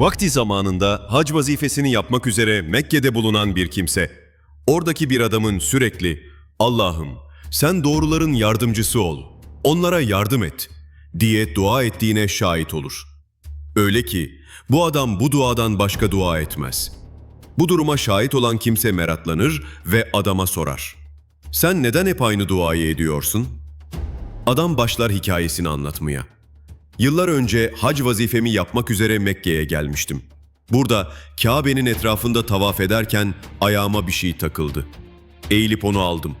Vakti zamanında hac vazifesini yapmak üzere Mekke'de bulunan bir kimse, oradaki bir adamın sürekli Allah'ım sen doğruların yardımcısı ol, onlara yardım et diye dua ettiğine şahit olur. Öyle ki bu adam bu duadan başka dua etmez. Bu duruma şahit olan kimse meraklanır ve adama sorar. Sen neden hep aynı duayı ediyorsun? Adam başlar hikayesini anlatmaya. Yıllar önce hac vazifemi yapmak üzere Mekke'ye gelmiştim. Burada Kabe'nin etrafında tavaf ederken ayağıma bir şey takıldı. Eğilip onu aldım.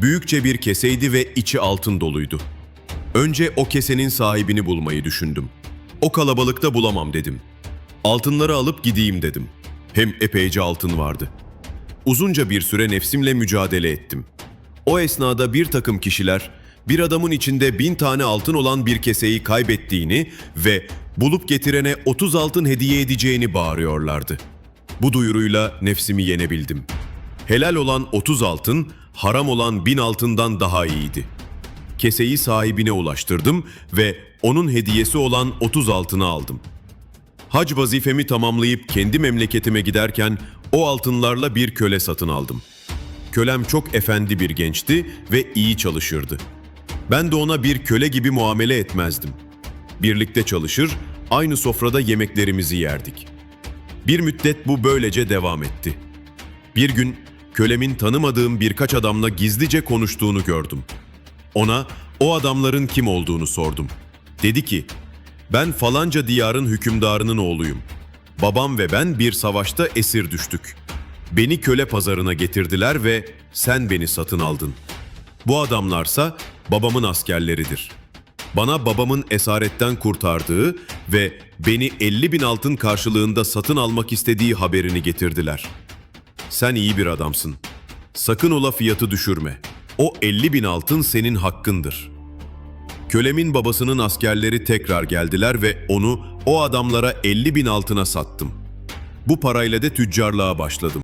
Büyükçe bir keseydi ve içi altın doluydu. Önce o kesenin sahibini bulmayı düşündüm. O kalabalıkta bulamam dedim. Altınları alıp gideyim dedim. Hem epeyce altın vardı. Uzunca bir süre nefsimle mücadele ettim. O esnada bir takım kişiler bir adamın içinde bin tane altın olan bir keseyi kaybettiğini ve bulup getirene 30 altın hediye edeceğini bağırıyorlardı. Bu duyuruyla nefsimi yenebildim. Helal olan 30 altın, haram olan bin altından daha iyiydi. Keseyi sahibine ulaştırdım ve onun hediyesi olan 30 altını aldım. Hac vazifemi tamamlayıp kendi memleketime giderken o altınlarla bir köle satın aldım. Kölem çok efendi bir gençti ve iyi çalışırdı. Ben de ona bir köle gibi muamele etmezdim. Birlikte çalışır, aynı sofrada yemeklerimizi yerdik. Bir müddet bu böylece devam etti. Bir gün kölemin tanımadığım birkaç adamla gizlice konuştuğunu gördüm. Ona o adamların kim olduğunu sordum. Dedi ki, ben falanca diyarın hükümdarının oğluyum. Babam ve ben bir savaşta esir düştük. Beni köle pazarına getirdiler ve sen beni satın aldın. Bu adamlarsa babamın askerleridir. Bana babamın esaretten kurtardığı ve beni 50 bin altın karşılığında satın almak istediği haberini getirdiler. Sen iyi bir adamsın. Sakın ola fiyatı düşürme. O 50 bin altın senin hakkındır.'' Kölemin babasının askerleri tekrar geldiler ve onu o adamlara 50 bin altına sattım. Bu parayla da tüccarlığa başladım.